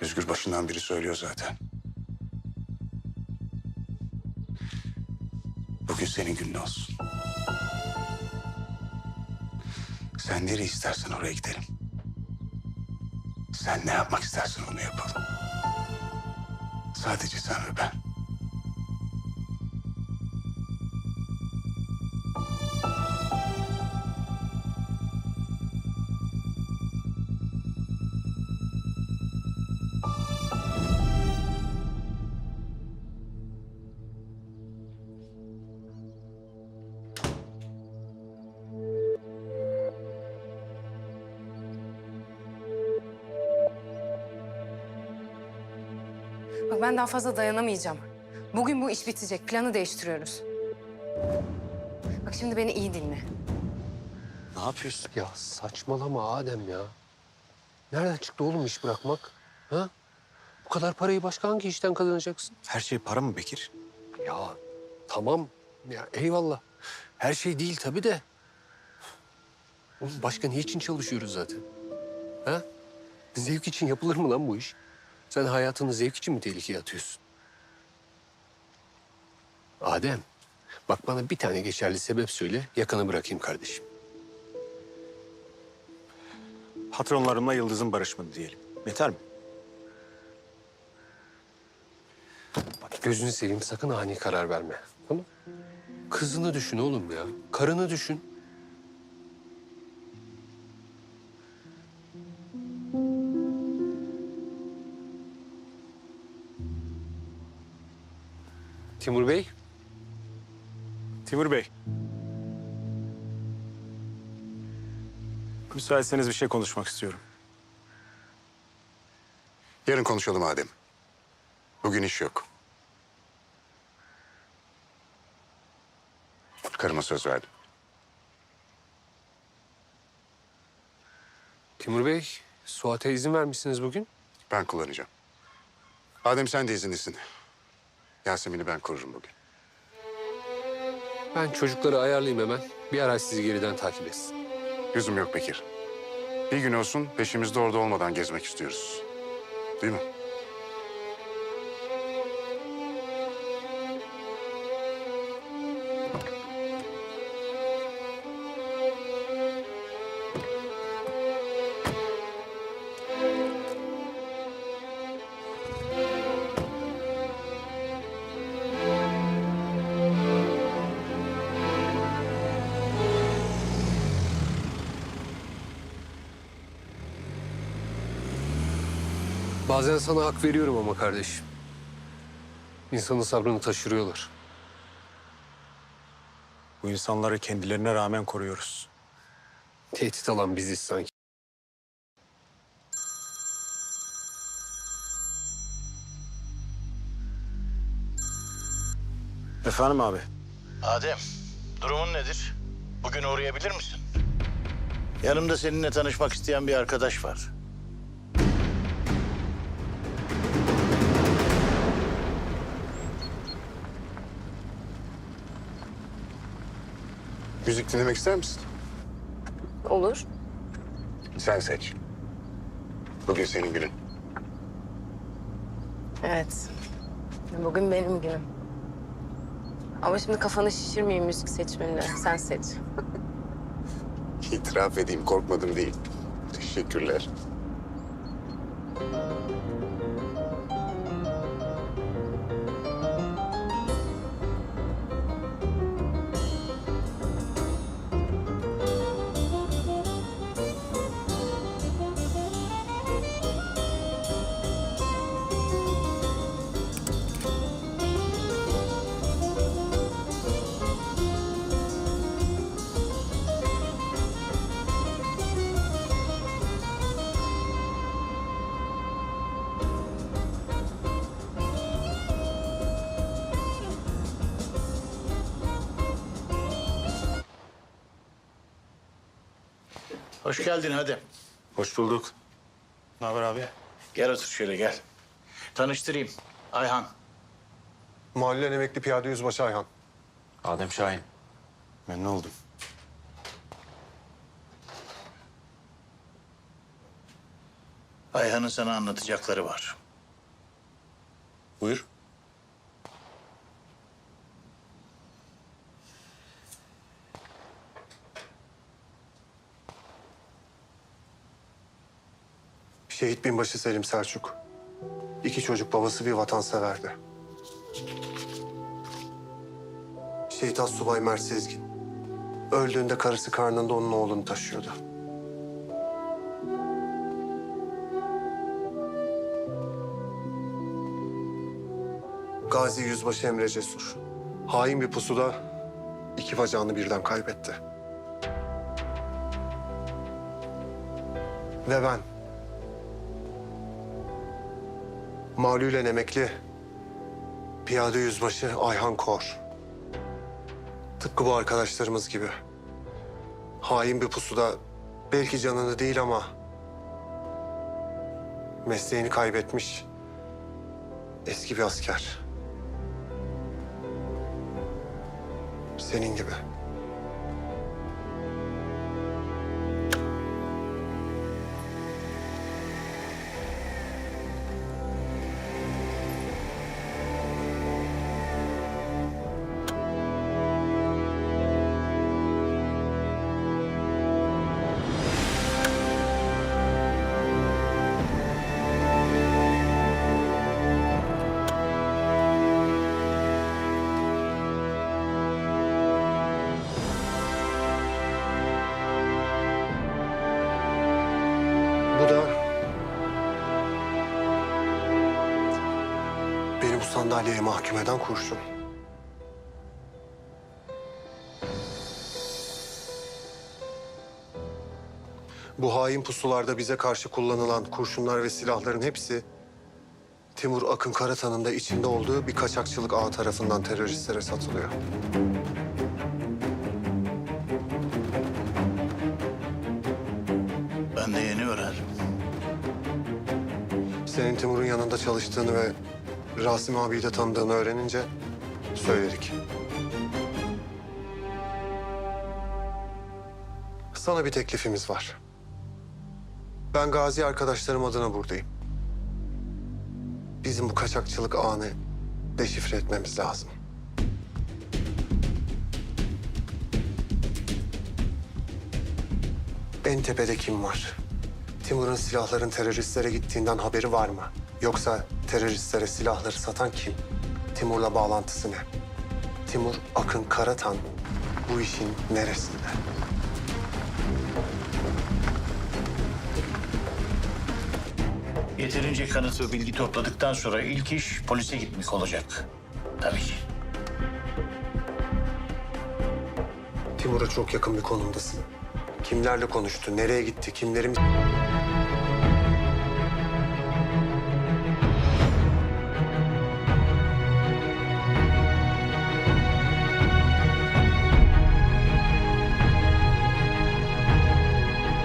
Özgür başından beri söylüyor zaten. Bugün senin günün olsun. Sen nereye istersen oraya gidelim. Sen ne yapmak istersen onu yapalım. Sadece sen ve ben. Bak ben daha fazla dayanamayacağım. Bugün bu iş bitecek. Planı değiştiriyoruz. Bak şimdi beni iyi dinle. Ne yapıyorsun? Ya saçmalama Adem ya. Nereden çıktı oğlum iş bırakmak? Ha? Bu kadar parayı başka hangi işten kazanacaksın? Her şey para mı Bekir? Ya tamam. Ya eyvallah. Her şey değil tabii de. Oğlum başka ne için çalışıyoruz zaten? Ha? Zevk için yapılır mı lan bu iş? Sen hayatını zevk için mi tehlikeye atıyorsun? Adem, bak bana bir tane geçerli sebep söyle, yakanı bırakayım kardeşim. Patronlarımla Yıldız'ın barışmadı diyelim. Yeter mi? Bak gözünü seveyim sakın ani karar verme. Tamam Kızını düşün oğlum ya. Karını düşün. Timur Bey, Timur Bey. Müsaitseniz bir şey konuşmak istiyorum. Yarın konuşalım Adem. Bugün iş yok. Karıma söz verdim. Timur Bey, Suat'a izin vermişsiniz bugün. Ben kullanacağım. Adem sen de izinlisin. Yasemin'i ben korurum bugün. Ben çocukları ayarlayayım hemen. Bir ara sizi geriden takip etsin. Yüzüm yok Bekir. Bir gün olsun peşimizde orada olmadan gezmek istiyoruz. Değil mi? Bazen sana hak veriyorum ama kardeşim. İnsanın sabrını taşırıyorlar. Bu insanları kendilerine rağmen koruyoruz. Tehdit alan biziz sanki. Efendim abi? Adem, durumun nedir? Bugün uğrayabilir misin? Yanımda seninle tanışmak isteyen bir arkadaş var. Müzik dinlemek ister misin? Olur. Sen seç. Bugün senin günün. Evet. Bugün benim günüm. Ama şimdi kafanı şişirmeyeyim müzik seçmenine. Sen seç. İtiraf edeyim korkmadım değil. Teşekkürler. Hoş geldin Adem. Hoş bulduk. Ne haber abi? Gel otur şöyle gel. Tanıştırayım. Ayhan. Mahallen emekli piyade yüzbaşı Ayhan. Adem Şahin. Memnun oldum. Ayhan'ın sana anlatacakları var. Buyur. Şehit binbaşı Selim Selçuk. İki çocuk babası bir vatanseverdi. Şehit Assubay Mert Sezgin. Öldüğünde karısı karnında onun oğlunu taşıyordu. Gazi Yüzbaşı Emre Cesur. Hain bir pusuda iki bacağını birden kaybetti. Ve ben Malülen emekli piyade yüzbaşı Ayhan Kor. Tıpkı bu arkadaşlarımız gibi. Hain bir pusuda belki canını değil ama mesleğini kaybetmiş eski bir asker. Senin gibi. Sandalyeye mahkum eden kurşun. Bu hain pusularda bize karşı kullanılan kurşunlar ve silahların hepsi Timur Akın Karatan'ın da içinde olduğu bir kaçakçılık ağı tarafından teröristlere satılıyor. Ben de yeni öğrendim. Senin Timur'un yanında çalıştığını ve Rasim abiyi de tanıdığını öğrenince söyledik. Sana bir teklifimiz var. Ben gazi arkadaşlarım adına buradayım. Bizim bu kaçakçılık ağını deşifre etmemiz lazım. En tepede kim var? Timur'un silahların teröristlere gittiğinden haberi var mı? Yoksa teröristlere silahları satan kim? Timur'la bağlantısı ne? Timur Akın Karatan bu işin neresinde? Yeterince kanıt ve bilgi topladıktan sonra ilk iş polise gitmek olacak. Tabii ki. Timur'a çok yakın bir konumdasın. Kimlerle konuştu, nereye gitti, kimlerin...